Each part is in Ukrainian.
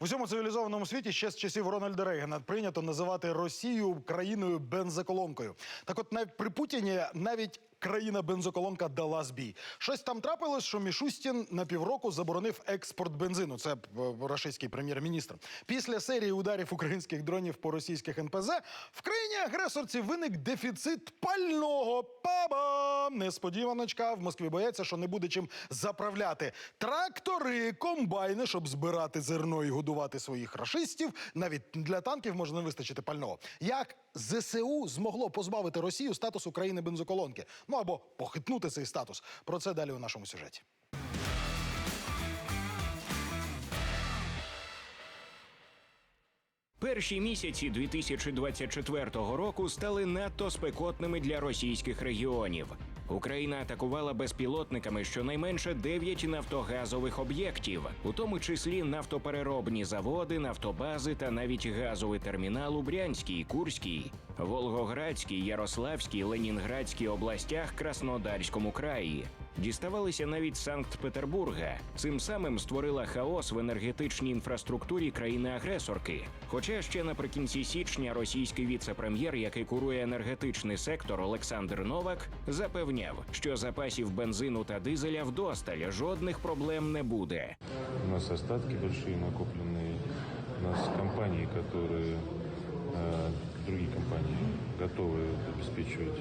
В усьому цивілізованому світі ще з часів Рональда Рейгана прийнято називати Росію країною бензоколонкою. Так от навіть при Путіні навіть країна бензоколонка дала збій. Щось там трапилось, що Мішустін на півроку заборонив експорт бензину. Це е, російський прем'єр-міністр. Після серії ударів українських дронів по російських НПЗ в країні агресорці виник дефіцит пального. Па-бам! Несподіваночка. В Москві бояться, що не буде чим заправляти трактори, комбайни, щоб збирати зерно і годувати своїх рашистів. Навіть для танків може не вистачити пального. Як ЗСУ змогло позбавити Росію статусу країни бензоколонки? Ну або похитнути цей статус. Про це далі у нашому сюжеті. Перші місяці 2024 року стали надто спекотними для російських регіонів. Україна атакувала безпілотниками щонайменше 9 нафтогазових об'єктів, у тому числі нафтопереробні заводи, нафтобази та навіть газовий термінал у Брянській, Курській, Волгоградській, Ярославській, Ленінградській областях, Краснодарському краї Діставалися навіть Санкт-Петербурга. Цим самим створила хаос в енергетичній інфраструктурі країни-агресорки. Хоча ще наприкінці січня російський віце-прем'єр, який курує енергетичний сектор Олександр Новак, запевняв, що запасів бензину та дизеля вдосталь жодних проблем не буде. У нас остатки большие накопленные. У нас компании, которые, э, другие компании готовы обеспечивать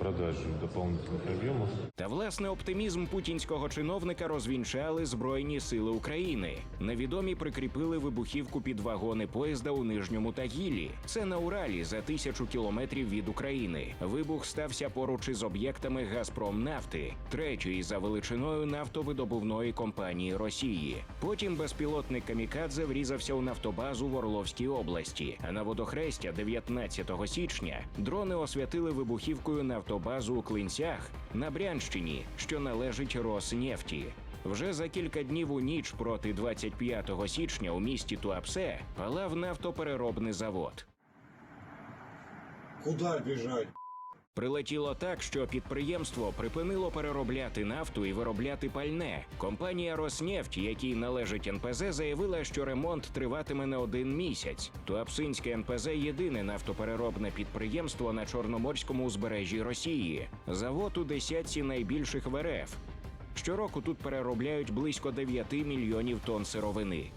продажу дополнительных объемов. Та власне оптимізм путінського чиновника розвінчали Збройні сили України. Невідомі прикріпили вибухівку під вагони поїзда у нижньому Тагілі. Це на Уралі за тисячу кілометрів від України. Вибух стався поруч із об'єктами Газпромнафти, третьої за величиною нафтовидобувної компанії Росії. Потім безпілотник Камікадзе врізався у нафтобазу в Орловській області. А на водохрестя 19 січня дрони освятили вибухівкою нафтобазу у Клинцях на Брянщині, що належить Роснефті. Вже за кілька днів у ніч проти 25 січня у місті Туапсе палав нафтопереробний завод. Куда бежать? Прилетіло так, що підприємство припинило переробляти нафту і виробляти пальне. Компанія Роснефть, якій належить НПЗ, заявила, що ремонт триватиме не один місяць. Туапсинське НПЗ єдине нафтопереробне підприємство на чорноморському узбережжі Росії. Завод у десятці найбільших в РФ. Щороку тут переробляють близько 9 мільйонів тонн сировини.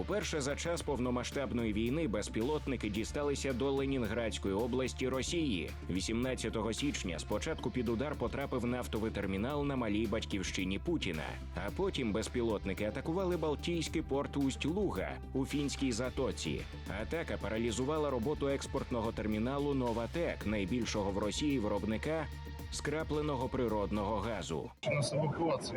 Уперше за час повномасштабної війни безпілотники дісталися до Ленінградської області Росії. 18 січня спочатку під удар потрапив нафтовий термінал на малій батьківщині Путіна. А потім безпілотники атакували Балтійський порт Усть-Луга у фінській затоці. Атака паралізувала роботу експортного терміналу Новатек, найбільшого в Росії виробника скрапленого природного газу. У нас сейчас.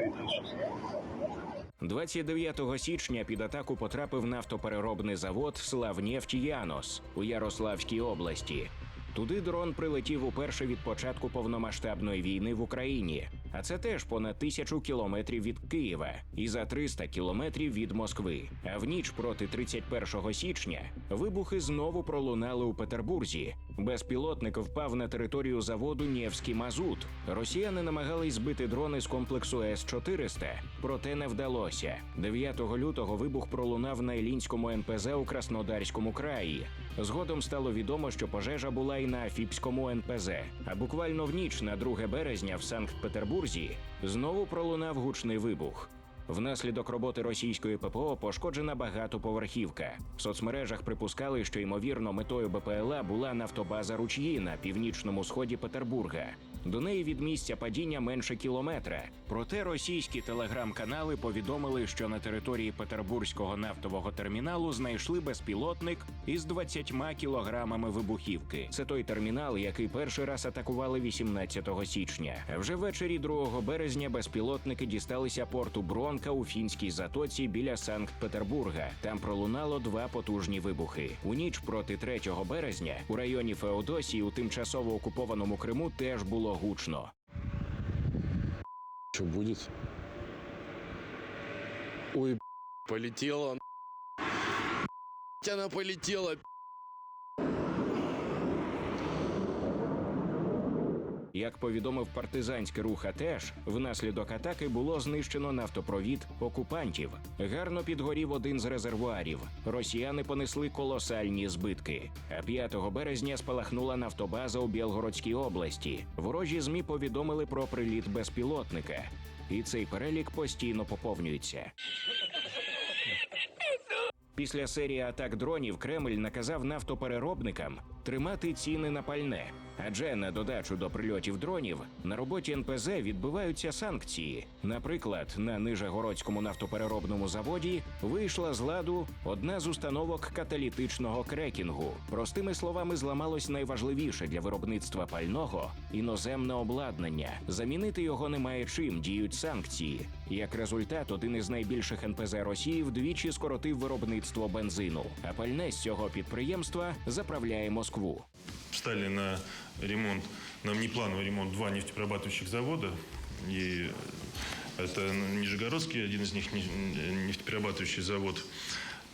29 січня під атаку потрапив нафтопереробний завод Славнефть Янос у Ярославській області. Туди дрон прилетів уперше від початку повномасштабної війни в Україні. А це теж понад тисячу кілометрів від Києва і за 300 кілометрів від Москви. А в ніч проти 31 січня вибухи знову пролунали у Петербурзі. Безпілотник впав на територію заводу Нєвський Мазут. Росіяни намагались збити дрони з комплексу С-400, проте не вдалося. 9 лютого вибух пролунав на Ілінському НПЗ у Краснодарському краї. Згодом стало відомо, що пожежа була і на Фіпському НПЗ. А буквально в ніч на 2 березня в Санкт-Петербурзі знову пролунав гучний вибух. Внаслідок роботи російської ППО пошкоджена багатоповерхівка. В соцмережах припускали, що ймовірно метою БПЛА була нафтобаза ручї на північному сході Петербурга. До неї від місця падіння менше кілометра. Проте російські телеграм-канали повідомили, що на території Петербурзького нафтового терміналу знайшли безпілотник із 20 кілограмами вибухівки. Це той термінал, який перший раз атакували 18 січня. Вже ввечері 2 березня безпілотники дісталися порту Бронка у фінській затоці біля Санкт-Петербурга. Там пролунало два потужні вибухи. У ніч проти 3 березня у районі Феодосії у тимчасово окупованому Криму теж було було гучно. Що буде? Ой, полетіла. Вона полетіла. Як повідомив партизанський рух АТЕШ, внаслідок атаки було знищено нафтопровід окупантів. Гарно підгорів один з резервуарів. Росіяни понесли колосальні збитки. А 5 березня спалахнула нафтобаза у Білгородській області. Ворожі змі повідомили про приліт безпілотника. І цей перелік постійно поповнюється. Після серії атак дронів Кремль наказав нафтопереробникам тримати ціни на пальне. Адже на додачу до прильотів дронів на роботі НПЗ відбуваються санкції. Наприклад, на Нижегородському нафтопереробному заводі вийшла з ладу одна з установок каталітичного крекінгу. Простими словами, зламалось найважливіше для виробництва пального іноземне обладнання. Замінити його немає чим, діють санкції. Як результат, один із найбільших НПЗ Росії вдвічі скоротив виробництво бензину, а пальне з цього підприємства заправляє Москву Встали на ремонт, на внеплановый ремонт два нефтеперерабатывающих завода. И это Нижегородский, один из них не- нефтеперерабатывающий завод.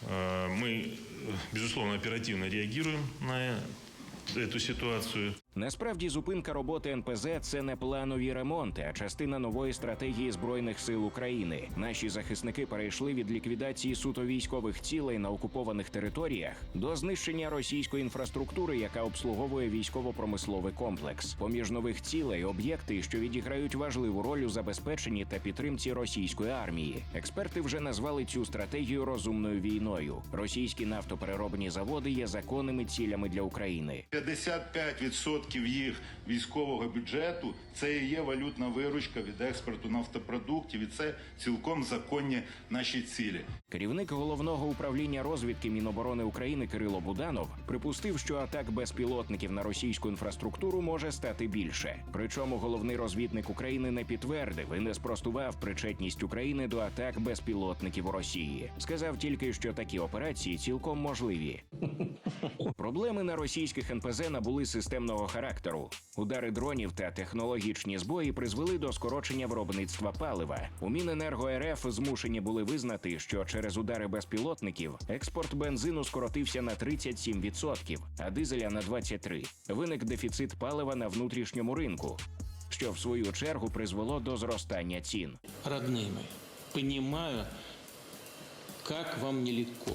А, Мы, э, безусловно, оперативно реагируем на эту ситуацию. Насправді зупинка роботи НПЗ це не планові ремонти, а частина нової стратегії збройних сил України. Наші захисники перейшли від ліквідації суто військових цілей на окупованих територіях до знищення російської інфраструктури, яка обслуговує військово-промисловий комплекс. Поміж нових цілей об'єкти, що відіграють важливу роль у забезпеченні та підтримці російської армії. Експерти вже назвали цю стратегію розумною війною. Російські нафтопереробні заводи є законними цілями для України. 55% їх військового бюджету це і є валютна виручка від експорту нафтопродуктів, і це цілком законні наші цілі. Керівник головного управління розвідки Міноборони України Кирило Буданов припустив, що атак безпілотників на російську інфраструктуру може стати більше. Причому головний розвідник України не підтвердив і не спростував причетність України до атак безпілотників у Росії. Сказав тільки, що такі операції цілком можливі. Проблеми на російських НПЗ набули системного характеру. Удари дронів та технологічні збої призвели до скорочення виробництва палива. У Міненерго РФ змушені були визнати, що через удари безпілотників експорт бензину скоротився на 37%, а дизеля на 23%. Виник дефіцит палива на внутрішньому ринку, що в свою чергу призвело до зростання цін. родные мои, понимаю, как вам нелегко.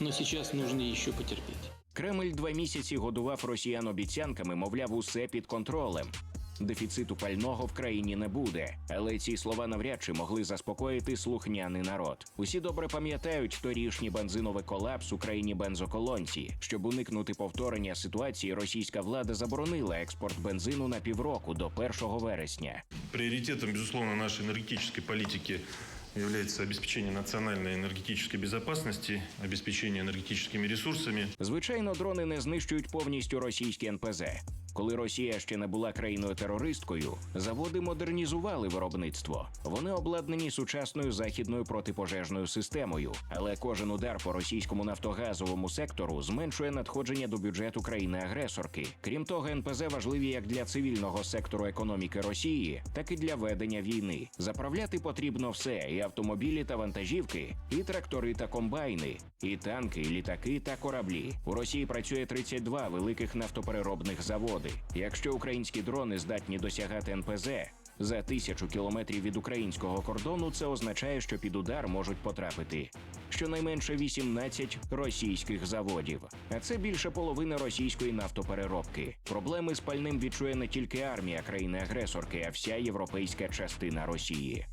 Но сейчас нужно еще потерпеть. Кремль два місяці годував росіян обіцянками, мовляв, усе під контролем. Дефіциту пального в країні не буде, але ці слова навряд чи могли заспокоїти слухняний народ. Усі добре пам'ятають торішній бензиновий колапс у країні бензоколонці. Щоб уникнути повторення ситуації, російська влада заборонила експорт бензину на півроку до 1 вересня. Приоритетом, безусловно, нашей энергетической политики является обеспечение национальной энергетической безопасности, обеспечение энергетическими ресурсами. Звичайно, дрони не знищують повністю російські НПЗ. Коли Росія ще не була країною терористкою, заводи модернізували виробництво. Вони обладнані сучасною західною протипожежною системою. Але кожен удар по російському нафтогазовому сектору зменшує надходження до бюджету країни-агресорки. Крім того, НПЗ важливі як для цивільного сектору економіки Росії, так і для ведення війни. Заправляти потрібно все: і автомобілі та вантажівки, і трактори та комбайни, і танки, і літаки та кораблі. У Росії працює 32 великих нафтопереробних заводи. Якщо українські дрони здатні досягати НПЗ. За тисячу кілометрів від українського кордону це означає, що під удар можуть потрапити щонайменше 18 російських заводів. А це більше половини російської нафтопереробки. Проблеми з пальним відчує не тільки армія країни-агресорки, а вся європейська частина Росії.